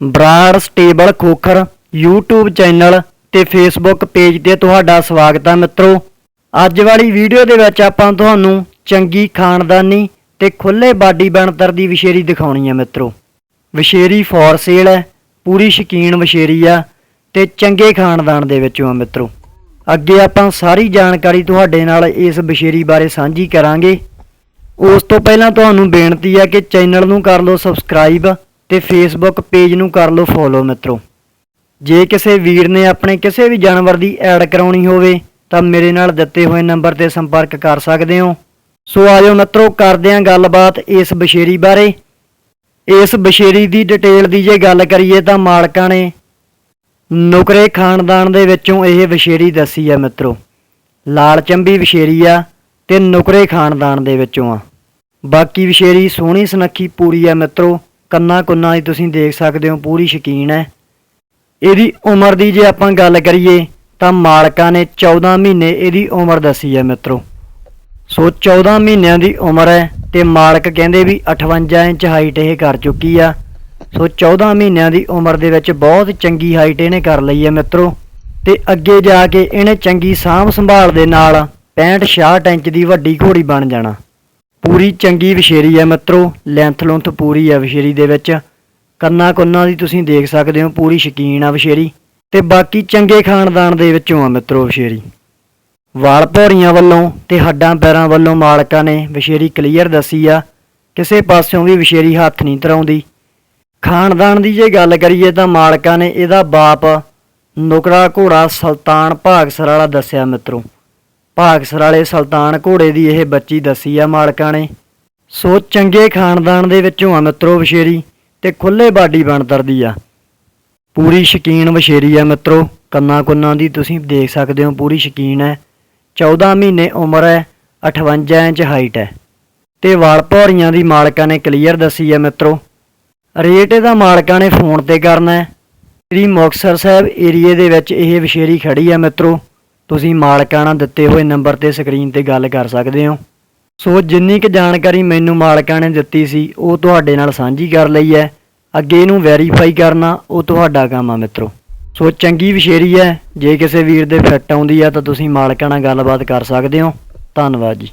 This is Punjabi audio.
Brar stable Khokhar YouTube channel ਤੇ Facebook ਪੇਜ ਤੇ ਤੁਹਾਡਾ ਸਵਾਗਤ ਹੈ ਮਿੱਤਰੋ। ਅੱਜ ਵਾਲੀ ਵੀਡੀਓ ਦੇ ਵਿੱਚ ਆਪਾਂ ਤੁਹਾਨੂੰ ਚੰਗੀ ਖਾਨਦਾਨੀ ਤੇ ਖੁੱਲੇ ਬਾਡੀ ਬਣਤਰ ਦੀ ਵਿਸ਼ੇਰੀ ਦਿਖਾਉਣੀ ਹੈ ਮਿੱਤਰੋ। ਵਿਸ਼ੇਰੀ ਫੋਰ ਸੇਲ ਹੈ, ਪੂਰੀ ਸ਼ਕੀਨ ਵਿਸ਼ੇਰੀ ਆ ਤੇ ਚੰਗੇ ਖਾਨਦਾਨ ਦੇ ਵਿੱਚੋਂ ਆ ਮਿੱਤਰੋ। ਅੱਗੇ ਆਪਾਂ ਸਾਰੀ ਜਾਣਕਾਰੀ ਤੁਹਾਡੇ ਨਾਲ ਇਸ ਵਿਸ਼ੇਰੀ ਬਾਰੇ ਸਾਂਝੀ ਕਰਾਂਗੇ। ਉਸ ਤੋਂ ਪਹਿਲਾਂ ਤੁਹਾਨੂੰ ਬੇਨਤੀ ਹੈ ਕਿ ਚੈਨਲ ਨੂੰ ਕਰ ਲਓ ਸਬਸਕ੍ਰਾਈਬ ਤੇ ਫੇਸਬੁੱਕ ਪੇਜ ਨੂੰ ਕਰ ਲਓ ਫੋਲੋ ਮਿੱਤਰੋ। ਜੇ ਕਿਸੇ ਵੀਰ ਨੇ ਆਪਣੇ ਕਿਸੇ ਵੀ ਜਾਨਵਰ ਦੀ ਐਡ ਕਰਾਉਣੀ ਹੋਵੇ, ਤਾਂ ਮੇਰੇ ਨਾਲ ਦਿੱਤੇ ਹੋਏ ਨੰਬਰ ਤੇ ਸੰਪਰਕ ਕਰ ਸਕਦੇ ਹੋ। ਸੋ ਆਜੋ ਮਿੱਤਰੋ, ਕਰਦੇ ਹਾਂ ਗੱਲਬਾਤ ਇਸ ਬਸ਼ੇਰੀ ਬਾਰੇ। ਇਸ ਬਸ਼ੇਰੀ ਦੀ ਡਿਟੇਲ ਦੀ ਜੇ ਗੱਲ ਕਰੀਏ ਤਾਂ ਮਾਲਕਾਂ ਨੇ ਨੁਕਰੇ ਖਾਨਦਾਨ ਦੇ ਵਿੱਚੋਂ ਇਹ ਵਿਸ਼ੇਰੀ ਦੱਸੀ ਆ ਮਿੱਤਰੋ। ਲਾਲ ਚੰਬੀ ਵਿਸ਼ੇਰੀ ਆ ਤੇ ਨੁਕਰੇ ਖਾਨਦਾਨ ਦੇ ਵਿੱਚੋਂ ਆ। ਬਾਕੀ ਵਿਸ਼ੇਰੀ ਸੋਹਣੀ ਸੁਨੱਖੀ ਪੂਰੀ ਆ ਮਿੱਤਰੋ। ਕੰਨਾ ਕੁੰਨਾ ਹੀ ਤੁਸੀਂ ਦੇਖ ਸਕਦੇ ਹੋ, ਪੂਰੀ ਸ਼ਕੀਨ ਹੈ। ਇਹਦੀ ਉਮਰ ਦੀ ਜੇ ਆਪਾਂ ਗੱਲ ਕਰੀਏ, ਤਾਂ ਮਾਲਕਾਂ ਨੇ 14 ਮਹੀਨੇ ਇਹਦੀ ਉਮਰ ਦੱਸੀ ਹੈ ਮਿੱਤਰੋ। ਸੋ 14 ਮਹੀਨਿਆਂ ਦੀ ਉਮਰ ਹੈ ਤੇ ਮਾਲਕ ਕਹਿੰਦੇ ਵੀ 58 ਇੰਚ ਹਾਈਟ ਇਹ ਕਰ ਚੁੱਕੀ ਆ। ਸੋ 14 ਮਹੀਨਿਆਂ ਦੀ ਉਮਰ ਦੇ ਵਿੱਚ ਬਹੁਤ ਚੰਗੀ ਹਾਈਟ ਇਹਨੇ ਕਰ ਲਈ ਹੈ ਮਿੱਤਰੋ। ਤੇ ਅੱਗੇ ਜਾ ਕੇ ਇਹਨੇ ਚੰਗੀ ਸਾਂਭ ਸੰਭਾਲ ਦੇ ਨਾਲ 65 66 ਇੰਚ ਦੀ ਵੱਡੀ ਘੋੜੀ ਬਣ ਜਾਣਾ। ਪੂਰੀ ਚੰਗੀ ਵਿਸ਼ੇਰੀ ਹੈ ਮਿੱਤਰੋ ਲੈਂਥ ਲੁੰਥ ਪੂਰੀ ਹੈ ਵਿਸ਼ੇਰੀ ਦੇ ਵਿੱਚ। ਕੰਨਾ ਕੁੰਨਾ ਦੀ ਤੁਸੀਂ ਦੇਖ ਸਕਦੇ ਹੋ, ਪੂਰੀ ਸ਼ਕੀਨ ਆ ਵਿਸ਼ੇਰੀ। ਤੇ ਬਾਕੀ ਚੰਗੇ ਖਾਨਦਾਨ ਦੇ ਵਿੱਚੋਂ ਆ ਮਿੱਤਰੋ ਵਿਸ਼ੇਰੀ। ਵਾਲ ਭੌਰੀਆਂ ਵੱਲੋਂ ਤੇ ਹੱਡਾਂ ਪੈਰਾਂ ਵੱਲੋਂ ਮਾਲਕਾਂ ਨੇ ਵਿਸ਼ੇਰੀ ਕਲੀਅਰ ਦੱਸੀ ਆ, ਕਿਸੇ ਪਾਸਿਓਂ ਵੀ ਵਿਸ਼ੇਰੀ ਹੱਥ ਨਹੀਂ ਧਰਾਉਂਦੀ। ਖਾਨਦਾਨ ਦੀ ਜੇ ਗੱਲ ਕਰੀਏ ਤਾਂ ਮਾਲਕਾਂ ਨੇ ਇਹਦਾ ਬਾਪ ਨੁਕਰਾ ਘੋੜਾ ਸੁਲਤਾਨ ਭਾਗਸਰ ਵਾਲਾ ਦੱਸਿਆ ਮਿੱਤਰੋ। ਭਾਗਸਰ ਵਾਲੇ ਸੁਲਤਾਨ ਘੋੜੇ ਦੀ ਇਹ ਬੱਚੀ ਦੱਸੀ ਆ ਮਾਲਕਾਂ ਨੇ। ਸੋ ਚੰਗੇ ਖਾਨਦਾਨ ਦੇ ਵਿੱਚੋਂ ਆ ਮਿੱਤਰੋ ਵਿਸ਼ੇਰੀ ਤੇ ਖੁੱਲੇ ਬਾਡੀ ਬਣਤਰ ਆ। ਪੂਰੀ ਸ਼ਕੀਨ ਵਿਸ਼ੇਰੀ ਆ ਮਿੱਤਰੋ, ਕੰਨਾਂ ਕੁੰਨਾ ਦੀ ਤੁਸੀਂ ਦੇਖ ਸਕਦੇ ਹੋ ਪੂਰੀ ਸ਼ਕੀਨ ਹੈ। 14 ਮਹੀਨੇ ਉਮਰ ਹੈ 58 ਇੰਚ ਹਾਈਟ ਹੈ। ਤੇ ਵਾਲ ਭੌਰੀਆਂ ਦੀ ਮਾਲਕਾਂ ਨੇ ਕਲੀਅਰ ਦੱਸੀ ਹੈ ਮਿੱਤਰੋ। ਰੇਟ ਇਹਦਾ ਮਾਲਕਾਂ ਨੇ ਫੋਨ ਤੇ ਕਰਨਾ ਹੈ। ਸ੍ਰੀ ਮੁਕਤਸਰ ਸਾਹਿਬ ਏਰੀਏ ਦੇ ਵਿੱਚ ਇਹ ਵਿਸ਼ੇਰੀ ਖੜੀ ਹੈ ਮਿੱਤਰੋ। ਤੁਸੀਂ ਮਾਲਕਾਂ ਨਾਲ ਦਿੱਤੇ ਹੋਏ ਨੰਬਰ ਤੇ ਸਕਰੀਨ ਤੇ ਗੱਲ ਕਰ ਸਕਦੇ ਹੋ। ਸੋ ਜਿੰਨੀ ਕੁ ਜਾਣਕਾਰੀ ਮੈਨੂੰ ਮਾਲਕਾਂ ਨੇ ਦਿੱਤੀ ਸੀ, ਉਹ ਤੁਹਾਡੇ ਨਾਲ ਸਾਂਝੀ ਕਰ ਲਈ ਹੈ। ਅੱਗੇ ਇਹਨੂੰ ਵੈਰੀਫਾਈ ਕਰਨਾ, ਉਹ ਤੁਹਾਡਾ ਕੰਮ ਆ ਮਿੱਤਰੋ। ਸੋ ਚੰਗੀ ਵਿਸ਼ੇਰੀ ਹੈ, ਜੇ ਕਿਸੇ ਵੀਰ ਦੇ ਫਿੱਟ ਆਉਂਦੀ ਆ ਤਾਂ ਤੁਸੀਂ ਮਾਲਕਾਂ ਨਾਲ ਗੱਲਬਾਤ ਕਰ ਸਕਦੇ ਹੋ। ਧੰਨਵਾਦ ਜੀ।